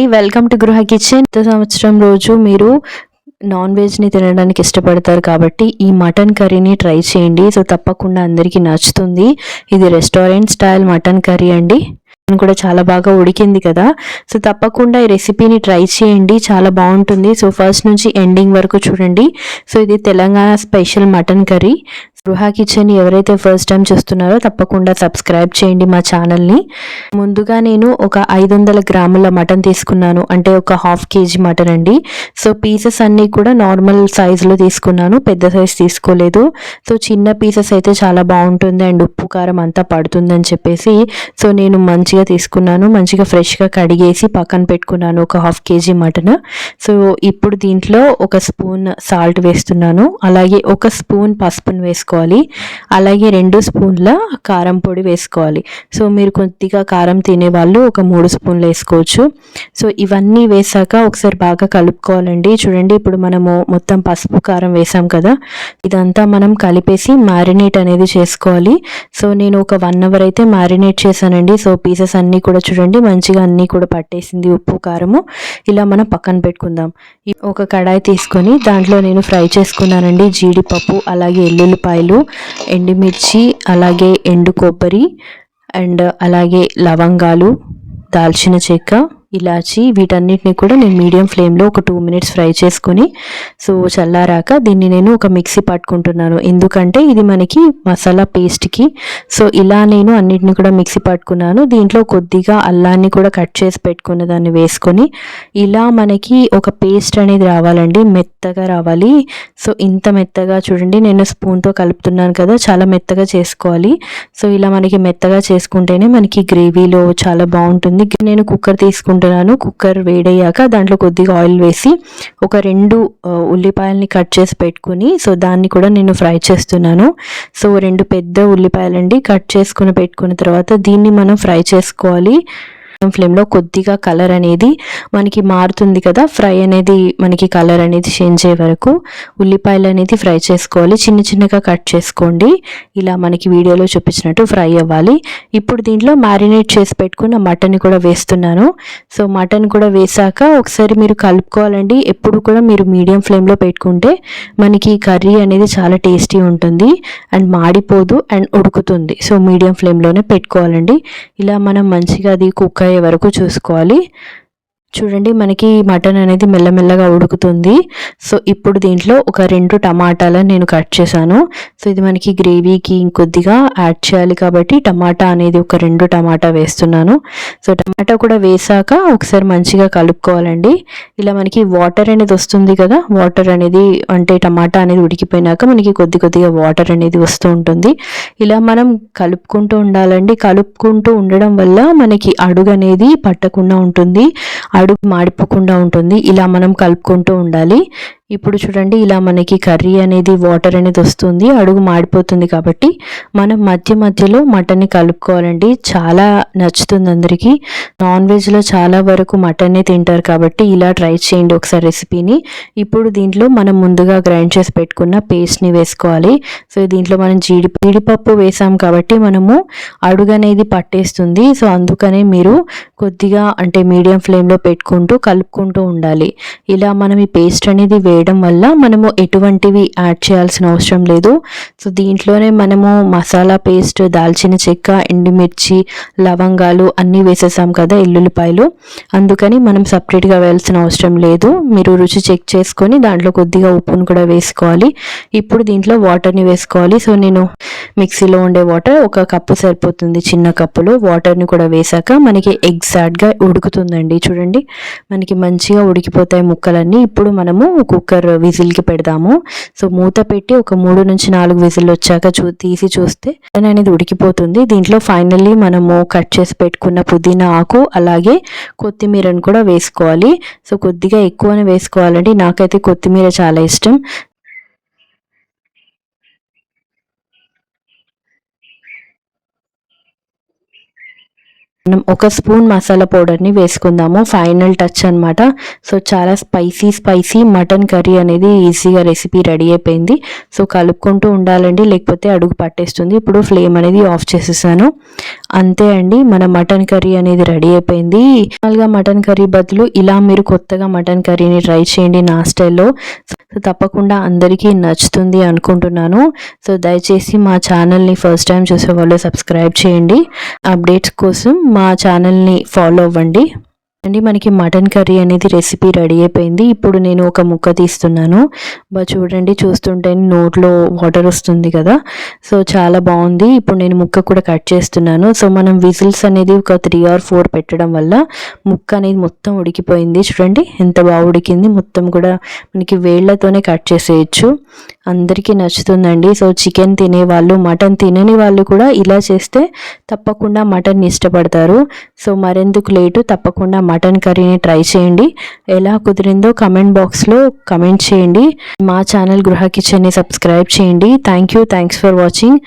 అండి welcome to గృహ kitchen సంవత్సరం రోజు మీరు నాన్ వెజ్ని తినడానికి ఇష్టపడతారు కాబట్టి ఈ మటన్ కర్రీని ట్రై చేయండి. సో తప్పకుండా అందరికీ నచ్చుతుంది. ఇది రెస్టారెంట్ స్టైల్ మటన్ కర్రీ అండి. కూడా చాలా బాగా ఉడికింది కదా. సో తప్పకుండా ఈ రెసిపీని ట్రై చేయండి. చాలా బాగుంటుంది. సో ఫస్ట్ నుంచి ఎండింగ్ వరకు చూడండి. సో ఇది Telangana special mutton curry Gruha Kitchen ఎవరైతే ఫస్ట్ టైం చూస్తున్నారో తప్పకుండా సబ్స్క్రైబ్ చేయండి మా ఛానల్ని ముందుగా నేను ఒక ఐదు వందల గ్రాముల మటన్ తీసుకున్నాను. అంటే ఒక హాఫ్ కేజీ మటన్ అండి. సో పీసెస్ అన్నీ కూడా నార్మల్ సైజులో తీసుకున్నాను. పెద్ద సైజ్ తీసుకోలేదు. సో చిన్న పీసెస్ అయితే చాలా బాగుంటుంది. అండ్ ఉప్పు కారం అంతా పడుతుంది అని చెప్పేసి సో నేను మంచిగా తీసుకున్నాను. మంచిగా ఫ్రెష్గా కడిగేసి పక్కన పెట్టుకున్నాను ఒక హాఫ్ కేజీ మటన్. సో ఇప్పుడు దీంట్లో ఒక స్పూన్ సాల్ట్ వేస్తున్నాను. అలాగే ఒక స్పూన్ పసుపును వేసుకోవాలి. అలాగే రెండు స్పూన్ల కారం పొడి వేసుకోవాలి. సో మీరు కొద్దిగా కారం తినే వాళ్ళు ఒక మూడు స్పూన్లు వేసుకోవచ్చు. సో ఇవన్నీ వేసాక ఒకసారి బాగా కలుపుకోవాలండి. చూడండి ఇప్పుడు మనము మొత్తం పసుపు కారం వేసాం కదా. ఇదంతా మనం కలిపేసి మ్యారినేట్ అనేది చేసుకోవాలి. సో నేను ఒక వన్ అవర్ అయితే మ్యారినేట్ చేశానండి. సో పీసెస్ అన్నీ కూడా చూడండి మంచిగా అన్నీ కూడా పట్టేసింది ఉప్పు కారము. ఇలా మనం పక్కన పెట్టుకుందాం. ఒక కడాయి తీసుకొని దాంట్లో నేను ఫ్రై చేసుకున్నానండి జీడిపప్పు అలాగే ఎల్లుల్లిపాయలు ఎండుమిర్చి అలాగే ఎండు కొబ్బరి అండ్ అలాగే లవంగాలు దాల్చిన చెక్క. ఇలాచి వీటన్నిటిని కూడా నేను మీడియం ఫ్లేమ్లో ఒక టూ మినిట్స్ ఫ్రై చేసుకొని సో చల్లారాక దీన్ని నేను ఒక మిక్సీ పట్టుకుంటున్నాను. ఎందుకంటే ఇది మనకి మసాలా పేస్ట్కి సో ఇలా నేను అన్నిటిని కూడా మిక్సీ పట్టుకున్నాను. దీంట్లో కొద్దిగా అల్లాన్ని కూడా కట్ చేసి పెట్టుకున్న దాన్ని వేసుకొని ఇలా మనకి ఒక పేస్ట్ అనేది రావాలండి మెత్తగా రావాలి. సో ఇంత మెత్తగా చూడండి నేను స్పూన్తో కలుపుతున్నాను కదా చాలా మెత్తగా చేసుకోవాలి. సో ఇలా మనకి మెత్తగా చేసుకుంటేనే మనకి గ్రేవీలో చాలా బాగుంటుంది. నేను కుక్కర్ తీసుకుంటాను తీసుకుంటున్నాను. కుక్కర్ వేడయ్యాక దాంట్లో కొద్దిగా ఆయిల్ వేసి ఒక రెండు ఉల్లిపాయలని ఉల్లిపాయల్ని కట్ చేసి పెట్టుకుని సో దాన్ని కూడా నేను ఫ్రై చేస్తున్నాను. సో రెండు పెద్ద ఉల్లిపాయలండి కట్ చేసుకుని పెట్టుకున్న తర్వాత దీన్ని మనం ఫ్రై చేసుకోవాలి. ఫ్లేమ్లో కొద్దిగా కలర్ అనేది మనకి మారుతుంది కదా ఫ్రై అనేది మనకి కలర్ అనేది చేంజ్ అయ్యే వరకు ఉల్లిపాయలు అనేది ఫ్రై చేసుకోవాలి. చిన్న చిన్నగా కట్ చేసుకోండి. ఇలా మనకి వీడియోలో చూపించినట్టు ఫ్రై అవ్వాలి. ఇప్పుడు దీంట్లో మ్యారినేట్ చేసి పెట్టుకున్న మటన్ కూడా వేస్తున్నాను. సో మటన్ కూడా వేసాక ఒకసారి మీరు కలుపుకోవాలండి. ఎప్పుడు కూడా మీరు మీడియం ఫ్లేమ్లో పెట్టుకుంటే మనకి కర్రీ అనేది చాలా టేస్టీ ఉంటుంది అండ్ మాడిపోదు అండ్ ఉడుకుతుంది. సో మీడియం ఫ్లేమ్లోనే పెట్టుకోవాలండి. ఇలా మనం మంచిగా అది కుక్ అయ్యే వరకు చూసుకోవాలి. చూడండి మనకి మటన్ అనేది మెల్లమెల్లగా ఉడుకుతుంది. సో ఇప్పుడు దీంట్లో ఒక రెండు టమాటాలను నేను కట్ చేశాను. సో ఇది మనకి గ్రేవీకి ఇంకొద్దిగా యాడ్ చేయాలి కాబట్టి టమాటా అనేది ఒక రెండు టమాటా వేస్తున్నాను. సో టమాటా కూడా వేసాక ఒకసారి మంచిగా కలుపుకోవాలండి. ఇలా మనకి వాటర్ అనేది వస్తుంది కదా వాటర్ అనేది అంటే టమాటా అనేది ఉడికిపోయినాక మనకి కొద్ది కొద్దిగా వాటర్ అనేది వస్తూ ఉంటుంది. ఇలా మనం కలుపుకుంటూ ఉండాలండి. కలుపుకుంటూ ఉండడం వల్ల మనకి అడుగు అనేది పట్టకుండా ఉంటుంది. అడుగు మాడిపోకుండా ఉంటుంది. ఇలా మనం కలుపుకుంటూ ఉండాలి. ఇప్పుడు చూడండి ఇలా మనకి కర్రీ అనేది వాటర్ అనేది వస్తుంది అడుగు మాడిపోతుంది కాబట్టి మనం మధ్య మధ్యలో మటన్ని కలుపుకోవాలండి. చాలా నచ్చుతుంది అందరికీ. నాన్ వెజ్లో చాలా వరకు మటన్నే తింటారు కాబట్టి ఇలా ట్రై చేయండి ఒకసారి రెసిపీని. ఇప్పుడు దీంట్లో మనం ముందుగా గ్రైండ్ చేసి పెట్టుకున్న పేస్ట్ని వేసుకోవాలి. సో దీంట్లో మనం జీడి జీడిపప్పు వేసాం కాబట్టి మనము అడుగు అనేది పట్టేస్తుంది. సో అందుకనే మీరు కొద్దిగా అంటే మీడియం ఫ్లేమ్లో పెట్టుకుంటూ కలుపుకుంటూ ఉండాలి. ఇలా మనం ఈ పేస్ట్ అనేది వే చేయడం వల్ల మనము ఎటువంటివి యాడ్ చేయాల్సిన అవసరం లేదు. సో దీంట్లోనే మనము మసాలా పేస్ట్ దాల్చిన చెక్క ఎండుమిర్చి లవంగాలు అన్నీ వేసేసాం కదా ఎల్లుల్లిపాయలు. అందుకని మనం సపరేట్గా వేయాల్సిన అవసరం లేదు. మీరు రుచి చెక్ చేసుకొని దాంట్లో కొద్దిగా ఉప్పును కూడా వేసుకోవాలి. ఇప్పుడు దీంట్లో వాటర్ని వేసుకోవాలి. సో నేను మిక్సీలో ఉండే వాటర్ ఒక కప్పు సరిపోతుంది. చిన్న కప్పులో వాటర్ని కూడా వేసాక మనకి ఎగ్జాక్ట్గా ఉడుకుతుందండి. చూడండి మనకి మంచిగా ఉడికిపోతాయి ముక్కలన్నీ. ఇప్పుడు మనము కుక్కర్ విజిల్కి పెడదాము. సో మూత పెట్టి ఒక మూడు నుంచి నాలుగు విజిల్ వచ్చాక చూ తీసి చూస్తే అనేది ఉడికిపోతుంది. దీంట్లో ఫైనల్లీ మనము కట్ చేసి పెట్టుకున్న పుదీనా ఆకు అలాగే కొత్తిమీరను కూడా వేసుకోవాలి. సో కొద్దిగా ఎక్కువనే వేసుకోవాలండి. నాకైతే కొత్తిమీర చాలా ఇష్టం. మనం ఒక స్పూన్ మసాలా పౌడర్ని వేసుకుందాము ఫైనల్ టచ్ అన్నమాట. సో చాలా స్పైసీ స్పైసీ మటన్ కర్రీ అనేది ఈజీగా రెసిపీ రెడీ అయిపోయింది. సో కలుపుకుంటూ ఉండాలండి లేకపోతే అడుగు పట్టేస్తుంది. ఇప్పుడు ఫ్లేమ్ అనేది ఆఫ్ చేసేసాను. అంతే అండి మన మటన్ కర్రీ అనేది రెడీ అయిపోయింది. నార్మల్గా మటన్ కర్రీ బదులు ఇలా మీరు కొత్తగా మటన్ కర్రీని ట్రై చేయండి నా స్టైల్లో. సో తప్పకుండా అందరికీ నచ్చుతుంది అనుకుంటున్నాను. సో దయచేసి మా ఛానల్ని ఫస్ట్ టైం చూసే వాళ్ళు సబ్స్క్రైబ్ చేయండి. అప్డేట్స్ కోసం మా ఛానల్ని ఫాలో అవ్వండి. అండి మనకి మటన్ కర్రీ అనేది రెసిపీ రెడీ అయిపోయింది. ఇప్పుడు నేను ఒక ముక్క తీస్తున్నాను. బా చూడండి చూస్తుంటే నోట్లో వాటర్ వస్తుంది కదా. సో చాలా బాగుంది. ఇప్పుడు నేను ముక్క కూడా కట్ చేస్తున్నాను. సో మనం విజిల్స్ అనేది ఒక త్రీ ఆర్ ఫోర్ పెట్టడం వల్ల ముక్క అనేది మొత్తం ఉడికిపోయింది. చూడండి ఎంత బాగా ఉడికింది. మొత్తం కూడా మనకి వేళ్ళతోనే కట్ చేసేయచ్చు. అందరికీ నచ్చుతుందండి. సో చికెన్ తినే వాళ్ళు మటన్ తినని వాళ్ళు కూడా ఇలా చేస్తే తప్పకుండా మటన్ ఇష్టపడతారు. సో మరెందుకు లేటు తప్పకుండా మటన్ కర్రీని ట్రై చేయండి. ఎలా కుదిరిందో కమెంట్ బాక్స్లో కమెంట్ చేయండి. మా ఛానల్ గృహ కిచెన్ని సబ్స్క్రైబ్ చేయండి. Thank you thanks for watching